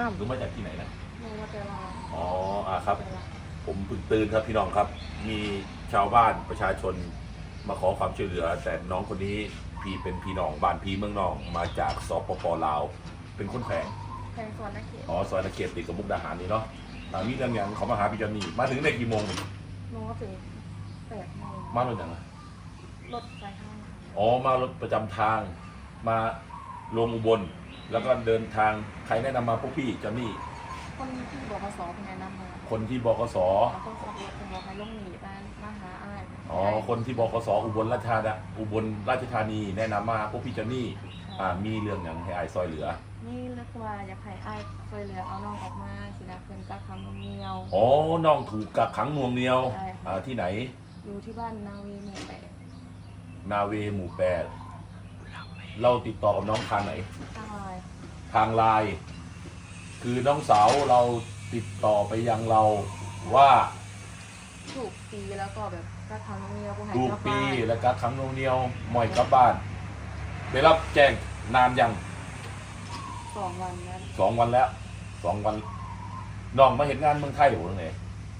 ซ้หรือมาจากที่ไหนนะหนูว่าแต่เราอ๋ออ่าครับแต่ละผมเพิ่งตื่นครับพี่น้องครับ มีชาวบ้านประชาชนมาขอความช่วยเหลือ แต่น้องคนนี้พี่เป็นพี่น้องบ้านพี่เมืองนองมาจากสปปลาว เป็นคนแขวงแพงสอนนักเขียนอ๋อซอยตะเกียบติดกับมุกดาหารนี่เนาะอ่ามีเรื่องอย่างเขามาหาพี่จอนนี่มาถึงในกี่โมงนี่หนูว่าถึงแปดโมงมาเป็นอย่างไรรถไฟห้างอ๋อมารถประจำทางมาลงอุบล แล้วก็เดินทางใครแนะนำมาพวกพี่จอนนี่คนที่บอกสอเป็นไงนำมาคนที่บกสแล้วก็ขับรถเป็นบอกให้ลงหนีบ้านมาหาอ้ายอ๋อคนที่บกสอุบลราชธานีอุบลราชธานี แนะนำมาพวกพี่จอนนี่อ่ามีเรื่องอย่างให้อายซอยเหลือนี่เรียกว่าอยากให้อ้ายช่วยเหลือเอาน้องออกมาสินะเพิ่นกักคำเงียวอ๋อน้องถูกกักขังหน่วงเหนียวใช่อ่าที่ไหนอยู่ที่บ้านนาวีหมู่แปดนาเวหมู่แปด เราติดต่อกับน้องทางไหนตั้งลายทางไลน์คือน้องสาวเราติดต่อไปยังเราว่าถูกตีแล้วก็แบบกักคำเงียวผู้ให้ถูกกลับปีบ้านและกักขังหน่วงเหนียวหมอยกลับบ้าน ได้รับแจ้งนานยังสองวันนั้นสองวันแล้วสองวันน้องมาเห็นงานเมืองไทยหรือไง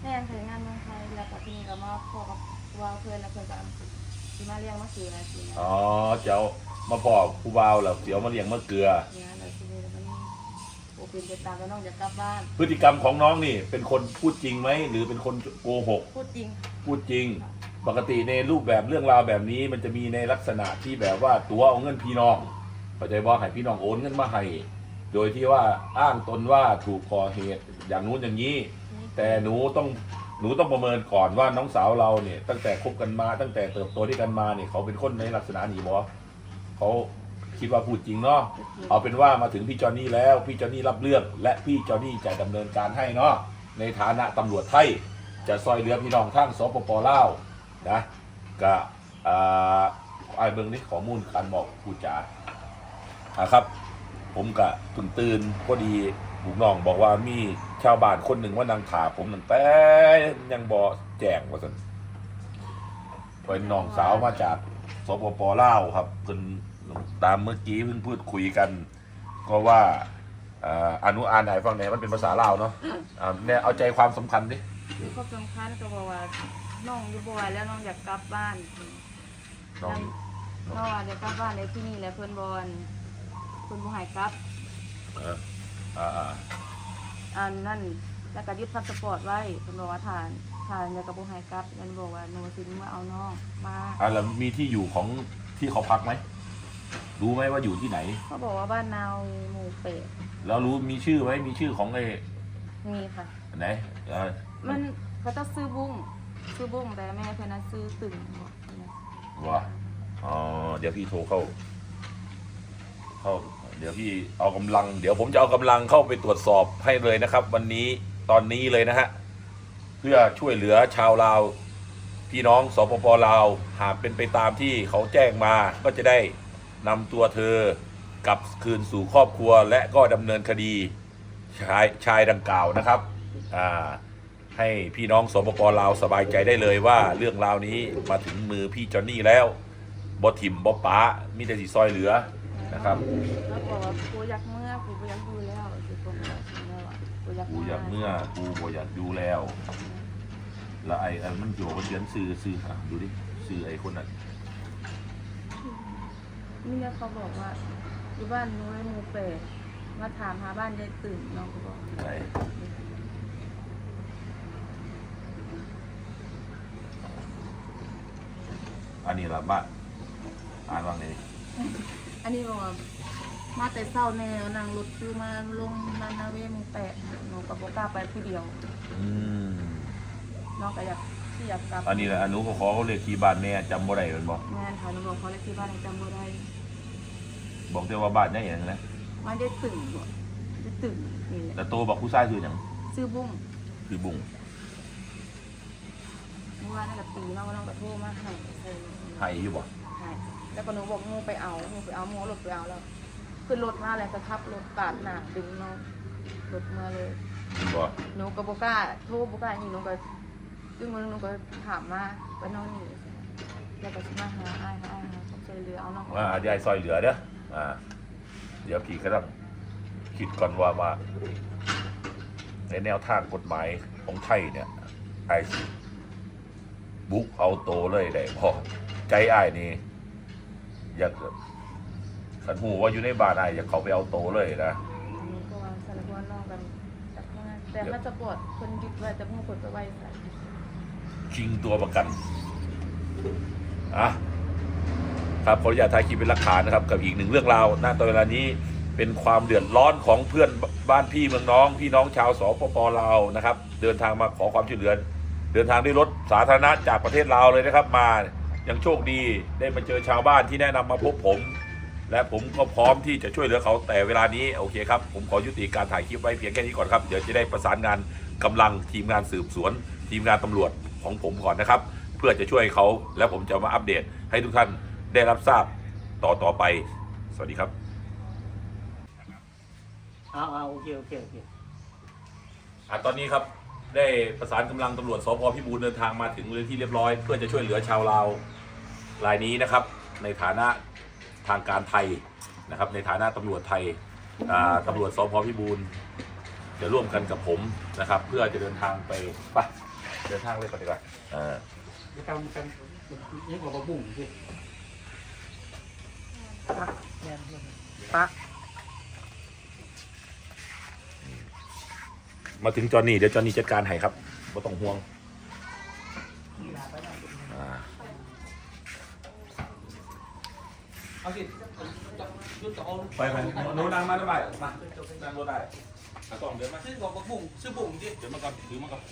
แม่เคยงานเมืองไทยแล้วก็ที่นี่ก็มาพอกับว่าเพื่อนแล้วเพื่อนก็ที่มาเลี้ยงมาสีนะสีนะอ๋อเจ้า มาบอกครูบาวแล้วเสียวมาเลี้ยงมะเกลือ เนี่ยอะไรที่นี่แล้วมันโอเป็นไปตามแล้วน้องจะกลับบ้าน พฤติกรรมของน้องนี่ เป็นคนพูดจริงไหมหรือเป็นคนโกหก พูดจริงพูดจริง ปกติในรูปแบบเรื่องราวแบบนี้ มันจะมีในลักษณะที่แบบว่าตัวเอาเงินพี่น้องเข้าใจว่าให้พี่น้องโอนเงินมาให้โดยที่ว่าอ้างตนว่าถูกก่อเหตุอย่างนู้นอย่างนี้แต่หนูต้องหนูต้องประเมินก่อนว่าน้องสาวเราเนี่ยตั้งแต่คบกันมาตั้งแต่เติบโตด้วยกันมาเนี่ยเขาเป็นคนในลักษณะนี้บอ เขาคิดว่าพูดจริงเนาะพูดจริงเอาเป็นว่ามาถึงพี่จอนนี่แล้ว พี่จอนนี่รับเรื่อง และพี่จอนนี่จะดำเนินการให้เนาะในฐานะตำรวจไทยจะซอยเหลือพี่น้องทั้งสปปลาวนะก็อ่าไอ้เบิงนี่ข้อมูลการบอกผู้จาอ่าครับ ผมกะตื่นตื่นพอดีบุกน้องบอกว่ามีชาวบ้านคนหนึ่งว่านางถาผมนั่นแต่ยังบอแจ้งว่าสันเป็นน้องสาวมาจากสปปลาวครับเพิ่น ตามเมื่อกี้เพิ่งพูดคุยกัน ก็ว่าอ่าอนุอานไหนฟังไหนมันเป็นภาษาลาวเนาะอ่าเนี่ยเอาใจความสำคัญดิข้อสำคัญก็บอกว่าน้องอยู่บ่อยแล้วน้องอยากกลับบ้านน้องน้องว่าอยากกลับบ้านในที่นี่แหละเพื่อนบอลเพื่อนบ่ให้กลับ เอออ่าอ่าอันนั่นแล้วก็ยึดพาสปอร์ตไว้เพิ่นบอกว่าฐานฐานอยากกับบ่ให้กลับยันบอกว่าหนูสิมาเอาน้องมาอ่าแล้วมีที่อยู่ของที่เขาพักไหม รู้ไหมว่าอยู่ที่ไหน เขาบอกว่าบ้านนาวหมู่เป็ดแล้วรู้มีชื่อไหมมีชื่อของไอ้มีค่ะ ไหนเอ่อมันเขาต้องซื้อบุ้งซื้อบุ้งแต่แม่เพื่อนนะซื้อตึงบอกนะว่าอ๋อเดี๋ยวพี่โทรเข้า เข้า เดี๋ยวพี่เอากำลัง เดี๋ยวผมจะเอากำลังเข้าไปตรวจสอบให้เลยนะครับ วันนี้ตอนนี้เลยนะฮะ เพื่อช่วยเหลือชาวลาว พี่น้องสปปลาว หากเป็นไปตามที่เขาแจ้งมาก็จะได้ นำตัวเธอกลับคืนสู่ครอบครัวและก็ดำเนินคดีชายชายดังกล่าวนะครับอ่าให้พี่น้องสปปลาวสบายใจได้เลยว่าเรื่องราวนี้มาถึงมือพี่จอนนี่แล้วบอถิ่มบอป้ามีแต่สีซอยเหลือนะครับแล้วบอกว่ากูอยากเมื่อกูบ่อยากดูแล้วคือตรงนี้จริงแล้วอะกูอยากกูอยากเมื่อกูบ่อยากดูแล้วแล้วไอ้ไอ้มันอยู่บนเดือนซื้อซื้ออะดูดิซื้อไอ้คนนั้น นี่เนี่ยเขาบอกว่าอยู่บ้านนู้นหมู่เป็ดมาถามหาบ้านยายตื่นน้องก็บอกไหนอันนี้ละบ้านอ่านว่าไงอันนี้บอกว่ามาแต่เศร้าแนวนั่งรถคือมาลงมานาเวหมู่แปดหนูกับโบกล้าไปผู้เดียว อืมน้องก็อยาก ที่อยากกลับอันนี้แหละอนุเขาขอเขาเรียกขี่บ้านแม่จำบ่ได้เป็นบอกงานค่ะหนูบอกเขาเลยที่บ้านในจำบ่ได้บอกแต่ว่าบ้านได้อย่างนั้นนะมาได้ตึงบ่ได้ตึงนี่แหละแต่โตบอกผู้ชายคืออย่างซื้อบุ้งคือบุ้งเมื่อวานนั่นกับตีน้องก็น้องก็โทรมาให้ใส่ไห้อยู่บ่ให้แล้วก็หนูบอกมูไปเอามูไปเอามูเอารถไปเอาแล้วขึ้นรถมาเลยก็ขับรถปาดหน้าดึงน้องรถมาเลยบ่หนูก็บกล้าโทรบกล้านี่หนูก็ ซึ่งมันหนูก็ถามมาว่าน้องหนีแล้วก็สิมาหาอ้ายหาอ้ายหาเขาช่วยเหลือเอาน้องว่าอาจจะให้ซอยเหลือเด้ออ่า เดี๋ยวพี่ก็ต้องเคคิดก่อนว่าว่า ในแนวทางกฎหมายของไทยเนี่ยไอ้สิบุกเอาโตเลยได้พอใจอ้ายนี่อยากขันหูว่าอยู่ในบ้านอ้ายอยากเขาไปเอาโตเลยนะนี่ก็วางสารพัดนอกกันจากข้างหน้าแต่ถ้าจะปวดคนยึดไว้จะมุ่งคนไปไว้ใส่ ชิงตัวประกันอะครับขออนุญาตถ่ายคลิปเป็นหลักฐานนะครับ กับอีกหนึ่งเรื่องราวณตอนเวลานี้เป็นความเดือดร้อนของเพื่อนบ้านพี่เมืองน้อง พี่น้องชาวสปปลาวนะครับ เดินทางมาขอความช่วยเหลือ เดินทางด้วยรถสาธารณะจากประเทศลาวเลยนะครับ มายังโชคดีได้มาเจอชาวบ้านที่แนะนำมาพบผม และผมก็พร้อมที่จะช่วยเหลือเขาแต่เวลานี้โอเคครับ ผมขอยุติการถ่ายคลิปไว้เพียงแค่นี้ก่อนครับเดี๋ยวจะได้ประสานงานกำลังทีมงานสืบสวน ทีมงานตำรวจ ของผมก่อนนะครับ เพื่อจะช่วยเขาแล้วผมจะมาอัปเดตให้ทุกท่านได้รับทราบต่อต่อไป สวัสดีครับเอาเอาโอเคโอเคโอเคอะตอนนี้ครับได้ประสานกำลังตำรวจสพพิบูลเดินทางมาถึงเรือนที่เรียบร้อย เพื่อจะช่วยเหลือชาวลาวรายนี้นะครับ ในฐานะทางการไทยนะครับ ในฐานะตำรวจไทยอ่าตำรวจสพพิบูลจะร่วมกันกับผมนะครับ เพื่อจะเดินทางไปไป เดินทางเลยก่อนดีกว่าอ่าจะทำกันยิ่งกว่าบะบุ่งสิปะมาถึงจอนี่เดี๋ยวจอนี่จัดการให้ครับไม่ต้องห่วงอ่าเอาสิยุดต่อไปไปหนูนั่งมาได้ไหมมานั่งรถได้อะต้องเดินมาซื้อกว่าบะบุ่งซื้อบุ่งสิเดี๋ยวมาก่อนถือมาก่อน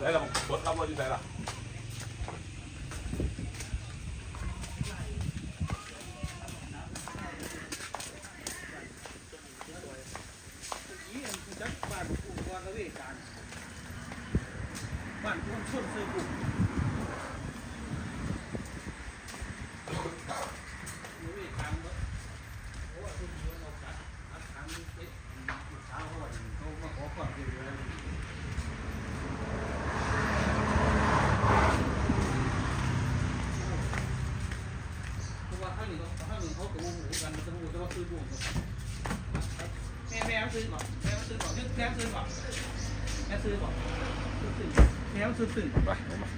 แล้วรถขับรถอยู่ไหนล่ะจักบ้านบะบุ่งว่าระเวการบ้านซื้องระเวการเนอะโอ้ยคุณเยอะเราจัดอัดทางเอ็ดเช้าเขาว่าเขามาขอความช่วยเหลือ เพราะว่าข้างหนึ่งข้างหนึ่งเขาตกลงหูกันมันจะรู้จะว่า ซื้อบุ่งแม่แม่ซื้อก่อนแม่ซื้อก่อนแม่ซื้อก่อนแม่ซื้อก่อนซื้อตึ่งแม่ซื้อตึ่งไปมา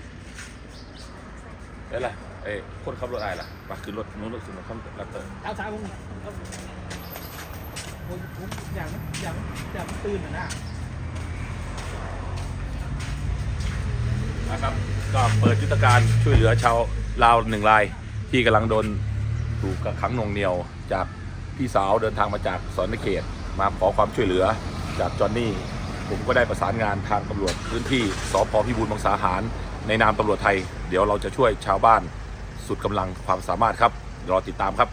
ได้ละเอ้คนขับรถอะไรล่ะมาขึ้นรถนู้นรถขึ้นรถข้ามรับเตอร์เอาสายผมผมผมอย่างอย่างอย่างตื่นนะนะครับก็เปิดยุทธการช่วยเหลือชาวลาวหนึ่งราย ที่กำลังโดนถูกกักขังหน่วงเหนียวจาก พี่สาวเดินทางมาจากสอนเขต มาขอความช่วยเหลือจากจอนนี่ ผมก็ได้ประสานงานทางตำรวจพื้นที่สพพิบูลบางสาหาร ในนามตำรวจไทย เดี๋ยวเราจะช่วยชาวบ้านสุดกำลังความสามารถครับรอติดตามครับ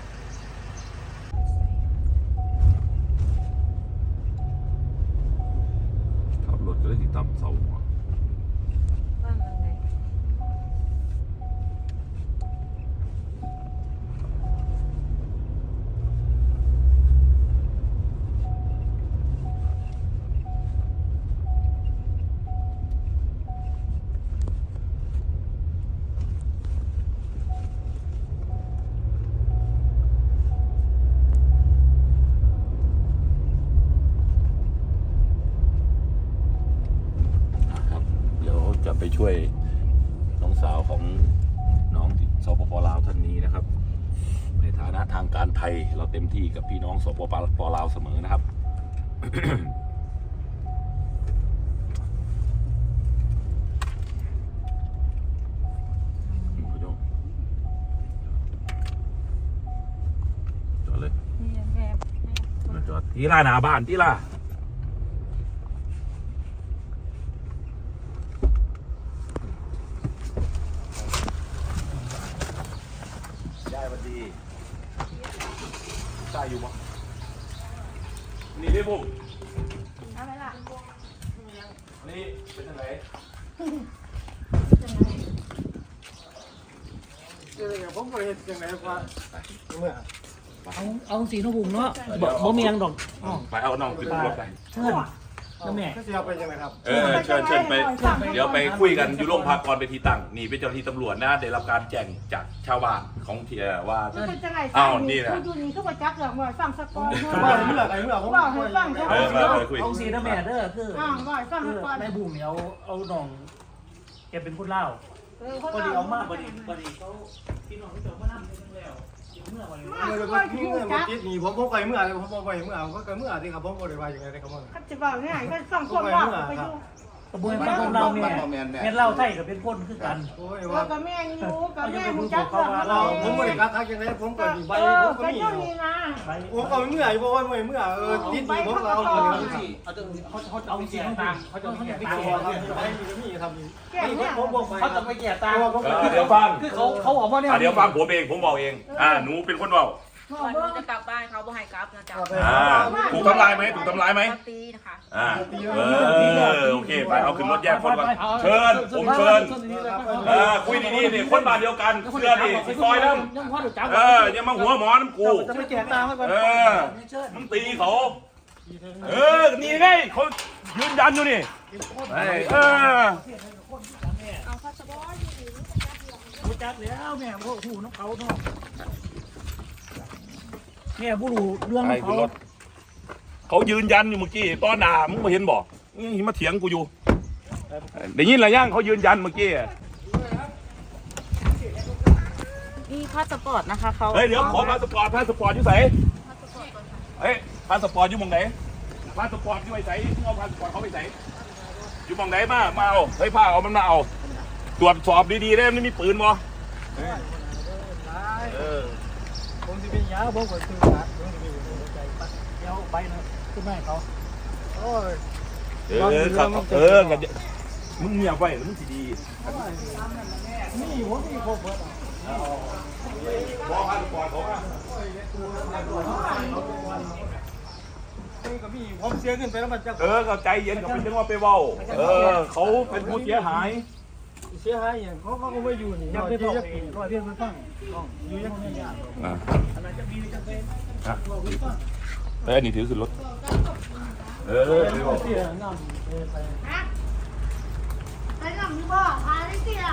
ช่วยน้องสาวของน้องที่สปปลาวท่านนี้นะครับ ในฐานะทางการไทยเราเต็มที่กับพี่น้องสปปลาวเสมอนะครับคุณโยมจอดเลยนี่แม่แม่จอดที่ล่าหนาบ้านที่ล่าได้วันดีได้อยู่มั้นี่ได้บุ้ม เอาไหมล่ะ นี่เป็นยังไง เดี๋ยว ผมไปยังไงว่าเอาเอาสีนบุ่งเนาะบ่บ่มียังดอกอ๋อไปเอาน้องขึ้นรถไปเพื่อนแล้วแม่ก็เสียไปยังไงครับ เออเชิญเชิญไป เดี๋ยวไปคุยกันอยู่โรงพักก่อนไปทีตั้งนี่เป็นเจ้าหน้าที่ตำรวจนะได้รับการแจ้งจากชาวบ้านของเทียว่ามันเป็นจังไงอ้าวนี่นะคุณอยู่นี่ก็มาจักอย่างว่าฟังสักก่อนว่าเมื่อไหร่เมื่อผมว่าให้ฟังสักเอก่ออนมาไปคุยเอาสีนะแม่เด้อคืออ่าว่าให้ฟังคืสัอกก่อนในบูมเนี่ยเอาเอาน้องแกเป็นคนเล่าวเออ พอดีเอามาพอดีพอดีเขาพี่น้องเขาจะมานั่งกันแล้วเมื่อวันนี้เงินก็มีเงินมาติดหนี่ผมผมไปเมื่อไรผมผมไปเมื่อผมก็เมื่อที่ครับผมก็ได้ว่าอย่างไรครับผมเขาจะบอกง่ายก็ฟังความว่าไปอยู่ กระบวนการของเราแม่แม่เล่าไทยกับเป็นคนคือกันโอ้ยเออว่ากับแม่อยู่กับแม่มึงจักอย่างเราผมไม่ได้กักทักยังไงผมก็ดีใบเออผมก็ก็มีอยู่นี่นะไปผมก็เมื่อเพราะว่าเมื่อเมื่อเออติดหนี่ผมก็เอาเอาเลยจังสิเอาจังสิเขาเขาจะเอาเสียงต่างเขาจะเอาเสียงต่างไปมีทำนี่แก่เนี่ยผมบอกไปเขาจะไปแก่ต่างเออเดี๋ยวฟังคือเขาเขาบอกว่าเนี่ยอะเดี๋ยวฟังผมเองผมบอกเองอ่าหนูเป็นคนเบาก่ อนหนูจะกลับบ้านเขาบ่ให้กลับนะจ๊ะอ่าถูกทำลายไหมถูกทำลายไหมเขาตีนะคะอ่าเออโอเคไปเอาขึ้นรถแยกคนก่อนเชิญผมเชิญเออคุยดีๆนี่คนบ้านเดียวกันเชื่อดิสิซอยน้ยังพ่อเดือดจับำเอออย่ามาหัวหมอน้ำกูจะไปแก่ต่างแล้วก่อนเออมึงตีเขาเออนี่ไงเขายืนยันอยู่นี่เออเออรู้จักแล้วแม่พวกหูน้องเขาเนาะ แม่ผู้รู้เรื่องไอ้ของขึ้นเขารถเขายืนยันอยู่เมื่อกี้ตอนด่ามึงมาเห็นบอกนี่มาเถียงกูอยู่ได้ยินอะไรยังเขายืนยันเมื่อกี้นี่พาสปอร์ตนะคะเขาเฮ้ยเดี๋ยวขอพาสปอร์ตพาสปอร์ตอยู่ไหนเฮ้ยพาสปอร์ตอยู่หมองไหนพาสปอร์ตอยู่ไหนมึงเอาพาสปอร์ตเขาไปไหนอยู่หมองไหนมามาเอาเฮ้ยพาเอามันมาเอาตรวจสอบดีๆได้มันมีปืนบ่เออ ผมจะเป็นยาผมก็ซื้อมาผมจะเป็นใจปัดเดี๋ยวไปนะขึ้นแม่เขาโอ้ยเออครับเออกันมึงเงียบไว้แล้วมึงสิดีนี่ผมมีครบหมดบอกพาสปอร์ตเขามานี่ก็มีผมเสียเงินไปแล้วมันจะเออก็ใจเย็นกับเป็นจังว่าไปเว้าเออเขาเป็นผู้เสียหายเสียหายอย่างเขาเขาก็ไม่อยู่นี่ยังเขาเป็นที่ร้อยจะปีร้อยเพียงมันฟังอยู่ยังปีอ่าอันนั้นจะมีจะเป็นเออนี่ถือขึ้นรถ เออไปเว้าเสียน้ำเออไปไอ้น้ำนี่บ่พาได้เสีย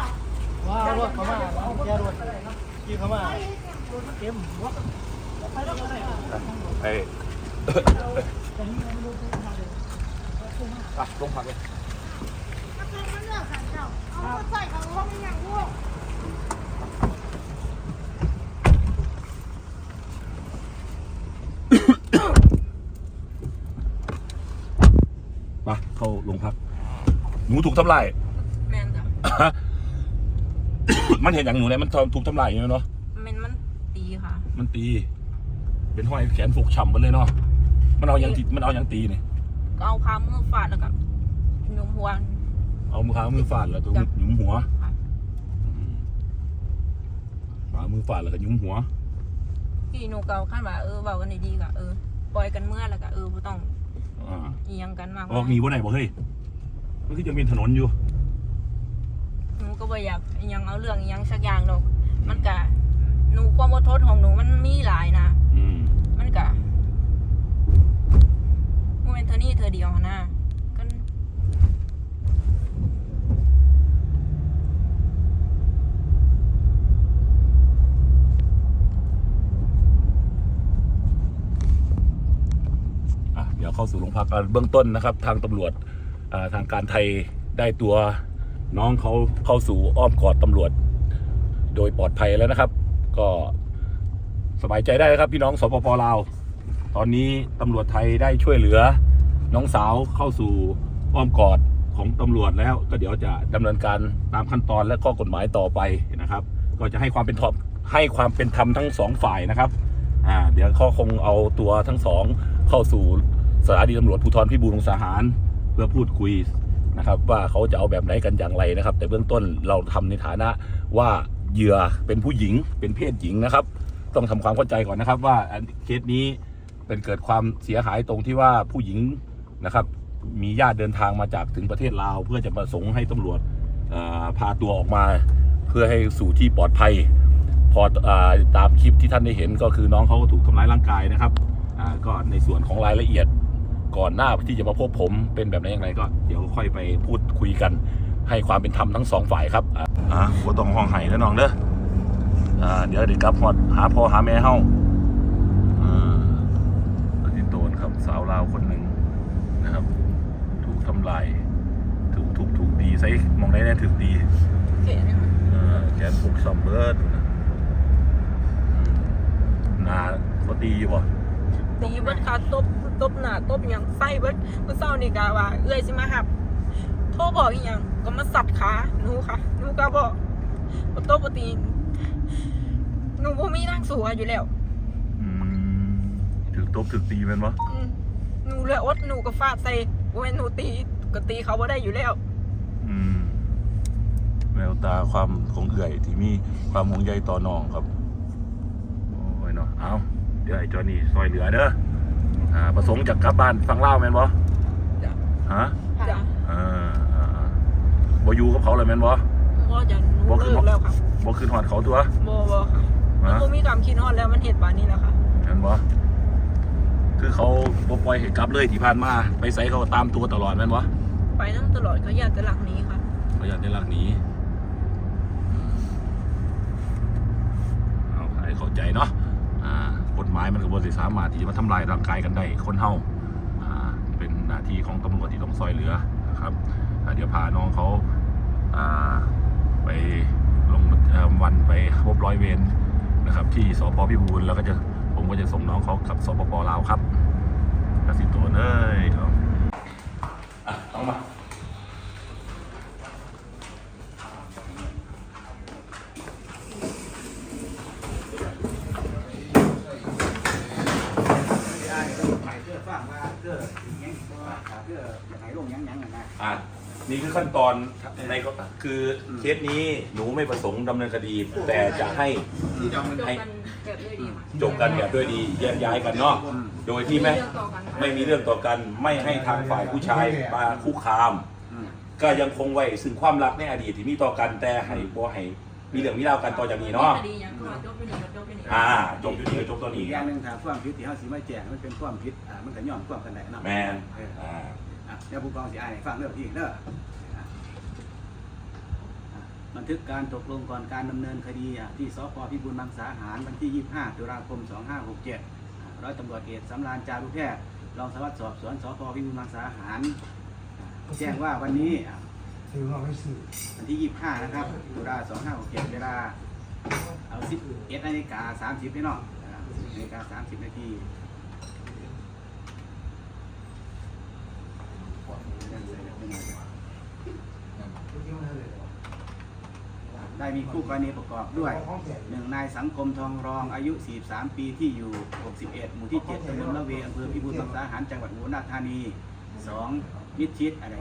ว้าวรถเขามาเอาแย่รถกี่เขามาเต็มวะไอ้อะลงพักเลย มันเป็นเรื่องสันเจ้าเข้างลูกมาเข้าลงพัก หนูถูกทำลาย แมนจ้ะมันเห็นอย่างหนูเลยมันถูกทำลายอยู่เนาะ แมนมันตีค่ะ มันตี เป็นห้อยแขนฟกช้ำหมดเลยเนาะ มันเอาอย่างตีมันเอาอย่างตีเนี่ยก็เอาพามือฟาดแล้วก็ยมหัว เอามือขามือฟาดแล้วก็หยุมหัวค่ะขามือฟาดแล้วก็หยุมหัวพี่หนูเก่าขั้นว่าเออเบากันดีๆก็เออปล่อยกันเมื่อแล้วก็เออบ่ต้องอ่าอีหยังกันมากออกหนีบ่ไหนบ่เฮ้ยมันคือจะมีถนนอยู่หนูก็บ่อยากอีหยังเอาเรื่องอีหยังสักอย่างดอกมันก็หนูความอดทนของหนูมันมีหลายนะอืมมันก็โมเมนเธอนี่เธอเดียวหั้นนะก็ อะ เข้าสู่โรงพักเบื้องต้นนะครับ ทางตำรวจทางการไทยได้ตัวน้องเขาเข้าสู่อ้อมกอดตำรวจ โดยปลอดภัยแล้วนะครับ ก็สบายใจได้นะครับพี่น้องสปปลาวตอนนี้ตำรวจไทยได้ช่วยเหลือ น้องสาวเข้าสู่อ้อมกอดของตำรวจแล้ว ก็เดี๋ยวจะดำเนินการตามขั้นตอนและข้อกฎหมายต่อไปนะครับ ก็จะให้ความเป็นธรรมให้ความเป็นธรรมทั้งสองฝ่ายนะครับอ่าเดี๋ยวเขาคงเอาตัวทั้งสองเข้าสู่ สถานีตำรวจภูธรพิบูลสงสาหาร เพื่อพูดคุยนะครับ ว่าเขาจะเอาแบบไหนกันอย่างไรนะครับ แต่เบื้องต้นเราทำในฐานะว่าเหยื่อเป็นผู้หญิงเป็นเพศหญิงนะครับ ต้องทำความเข้าใจก่อนนะครับ ว่าอันเคสนี้เป็นเกิดความเสียหายตรงที่ว่าผู้หญิงนะครับ มีญาติเดินทางมาจากถึงประเทศลาว เพื่อจะประสงค์ให้ตำรวจพาตัวออกมา เพื่อให้สู่ที่ปลอดภัย พออาตามคลิปที่ท่านได้เห็นก็คือน้องเขาก็ถูกทำร้ายร่างกายนะครับก็ในส่วนของรายละเอียด ก่อนหน้าที่จะมาพบผมเป็นแบบไหนอย่างไรก็เดี๋ยวค่อยไปพูดคุยกัน ให้ความเป็นธรรมทั้งสองฝ่ายครับอะอะบ่ต้องห้องไห้แล้วน้องเด้ออ่าเดี๋ยวเด็กกลับฮอดหาพ่อหาแม่เฮาอ่าตอนนี้โตนครับสาวลาวคนหนึ่งนะครับ ถูกทำลายถูกถูกถูกดีใส่มองได้แน่ถูกดีเก๋เนี่ยเออแขนผูกซอมเบิร์ดนะหนาเขาตีอยู่บ่ ตีเบิดค่ะตบตบหน้าตบอหย่างไส้เบิดเมื่อเช้านี่ก็ว่า เอื้อยสิมาหับโทรบอกอีหยังก็มาสับขาหนูค่ะหนูก็บอกบ่ตบบ่ตีหนูบ่มีทางสู้อยู่แล้วอืมถึกตบถึกตีแมันบ่อืมหนูเลยอดหนูก็ฟาดใส่บ่แม่นหนูตีก็ตีเขาบ่ได้อยู่แล้ว อืมแววตาความของเอื่อยที่มีความห่วงใยต่อน้องครับ โอ้ยเนาะเอา เดี๋ยวไอ้จอนี่ซอยเหลือเด้ออ่าประสงค์จะกลับบ้านฟังเล่าวแม่นบ่ฮะจ้ะอ่าอ่าอ่าบ่อยู่กับเขาเลยแม่นบ่ บ่จะหนูบ่คือ เลิกแล้วค่ะบ่ขึ้นฮอดเขาตัวบ่บ่ค่ะมันฮะบ่มีความคิดฮอดแล้วมันเฮ็ดปานนี้แล้วค่ะเห็นบ่คือเขาบ่ปล่อยให้กลับเลยที่ผ่านมาไปไสเขาก็ตามตัวตลอดแม่นบ่ไปนำตลอดเขาอยากจะหลักหนี้ค่ะ เขาอยากได้หลักหนี้เอาให้เข้าใจเนาะอ่าก ฎหมายสามารถที่จะมาทำลายร่างกายกันได้คนเฮาเป็นหน้าที่ของตำรวจที่ต้องซอยเหลือนะครับเดี๋ยวพาน้องเขาไปลงวันไปพบร้อยเวรนะครับ ที่สพพิบูลแล้วก็จะผมก็จะส่งน้องเขากับสปปลาวครับกสิโตนเอ้ยเอาอะเอามา อะนี่คือขั้นตอนในก็คือเคสนี้หนูไม่ประสงค์ดำเนินคดี แต่จะให้จบกันแบบด้วยดีค่ะจบกันแบบด้วยดีแยกย้ายกันเนาะโดยที่ไม่เรื่องต่อกันไม่มีเรื่องต่อกันไม่ให้ทางฝ่ายผู้ชายมาคุกคาม ก็ยังคงไว้ซึ่งความรักในอดีตที่มีต่อกันแต่ให้บ่ให้ มีเรื่องมีราวกันต่อจากนี้เนาะ คดีหยังก็จบไปนี่ก็จบไปนี่อ่า จบอยู่นี่ก็จบตัวนี้อีกอย่างหนึ่งถ้าความผิดที่เขาสิมาแจ้งมันเป็นความผิดอ่ามันก็ย่อมความกันได้เนาะแมนเอออ่าอะเดี๋ยวผู้กองสิอ่านให้ฟังเรื่องที่เด้ออะอะบันทึกการตกลงก่อนการดำเนินคดีอะที่สพพิบูลมังสาหารวันที่ 25 ตุลาคม 2567อะร้อยตำรวจเอกสำราญจารุแพทย์รองสารวัสดิ์สอบสวนสพพิบูลมังสาหารอะแจ้งว่าวันนี้อะ ถือว่าไม่สื่อวันที่ 25 นะครับตุลา2567เวลา เอา11นาฬิกา30นี่เนาะนาฬิกา30 นาทีได้มีคู่กรณีประกอบด้วยหนึ่งนายสังคมทองรองอายุ 43 ปีที่อยู่ 61 หมู่ที่ 7ตำบลละเวอำเภอพิบูลมังสาหารจังหวัดอุบลราชธานี 2. มิดชิดอะไร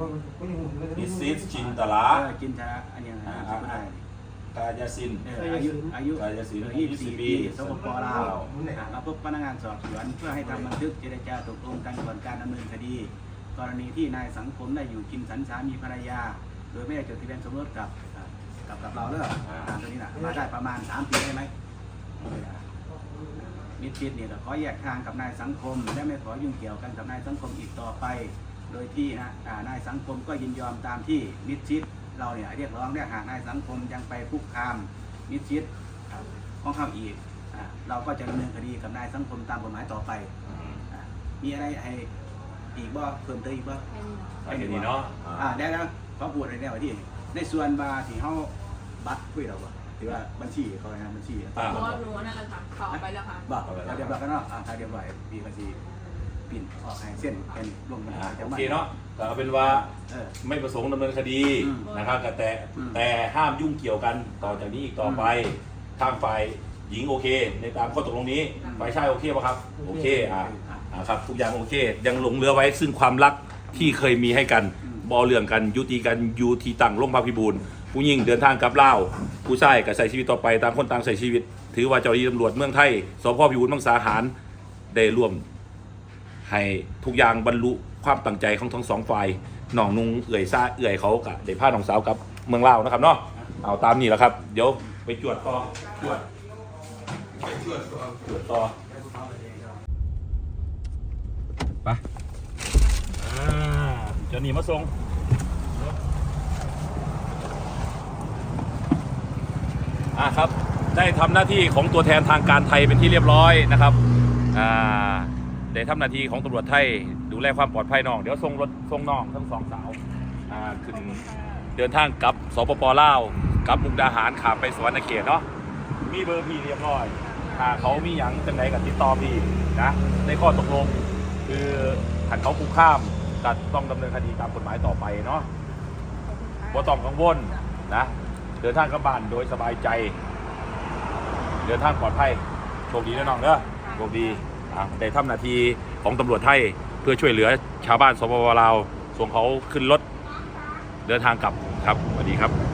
มิสซิสจินตลา เออจินทราอันนี้นะจำไม่ได้กายสิน เอออายุอายุกายสินยี่สิบสี่24ปี สปปลาวอะมาพบพนักงานสอบสวนเพื่อให้ทำบันทึกเจรจาตกลงกันก่อนการดำเนินคดี กรณีที่นายสังคมได้อยู่กินสันสามีภรรยา โดยไม่ได้จดทะเบียนสมรสกับอะกับกับเราเลิกตามตัวนี้นะมาได้ประมาณ 3 ปีได้ไหม มิตรชิดเนี่ยเราขอแยกทางกับนายสังคม และไม่ขอยุ่งเกี่ยวกันกับนายสังคมอีกต่อไป โดยที่นะอ่านายสังคมก็ยินยอมตามที่มิตรชิดเราเนี่ยเรียกร้องได้หากนายสังคมยังไปคุกคามมิตรชิดครับของเขาอีกอ่าเราก็จะดำเนินคดีกับนายสังคมตามกฎหมายต่อไปอ่ามีอะไรให้อีกบ่เพิ่มเติมอีกบ่ไปแค่นี้เนาะอ่าได้แล้วขอพูดในแนวที่ในส่วนบาร์ที่เขาบัตรคุยเราบ่ที่ว่าบัญชีเขาไงบัญชีอ่าหนูหนูนั่นแหละค่ะเขาเอาไปแล้วค่ะบอกเราเรียบร้อยกันเนาะอ่าถ้าเรียบร้อยปีบัญชี ปิ่นออกให้เส้นเป็นลงบัญอ่าชีจะโอมาเคเนาะก็เอาเป็นว่าเออ ไม่ประสงค์ดำเนินคดีอืมนะครับแต่แต่อืม แต่ห้ามยุ่งเกี่ยวกันต่อจากนี้อีกต่อไปทางฝ่ายหญิงโอเค ในตามข้อตกลงนี้อืมฝ่ายชายโอเคป่ะครับโอเคอ่าอ่าครับทุกอย่างโอเค ยังหลงเหลือไว้ซึ่งความรักที่เคยมีให้กันบอเรื่องกันยุติกันอยูทีตั้งลงมาพิบูลผู้หญิงเดินทางกลับลาวผู้ชายก็ใส่ชีวิตต่อไปตามคนต่างใส่ชีวิต ถือว่าเจ้าหน้าที่ตำรวจเมืองไทยสพพิบูลมังสาหารได้ร่วม ให้ทุกอย่างบรรลุความตั้งใจของทั้งสองฝ่ายน่องนุงเอื่อยซาเอื่อยเขากับเด็พาน้องสาวกับเมืองลาวนะครับเนาะเอาตามนี้แหละครับ เดี๋ยวไปจวดต่อจวดจวดต่อไปจอนนี่มาส่งอะครับได้ทำหน้าที่ของตัวแทนทางการไทยเป็นที่เรียบร้อยนะครับอ่า ได้ทำหน้าที่ของตำรวจไทย ดูแลความปลอดภัยน้อง เดี๋ยวส่งรถส่งน้องทั้งสองสาวอ่าขึ้นเดินทางกลับสปปลาวกลับมุกดาหารขามไปสวรรณเขตเนาะมีเบอร์พี่เรียบร้อยถ้าเขามีหยังจังไหนกับติดต่อพี่นะในข้อตกลง คือถ้าเขาคุกข้ามก็ต้องดำเนินคดีตามกฎหมายต่อไปเนาะบ่ต้องกังวลนะเดินทางกลับบ้านโดยสบายใจ เดินทางปลอดภัยโชคดีนะน้องเด้อโชคดี อะได้ำหน้าที่ของตำรวจไทยเพื่อช่วยเหลือชาวบ้านสปปลาวส่งเขาขึ้นรถเดินทางกลับครับสวัสดีครับ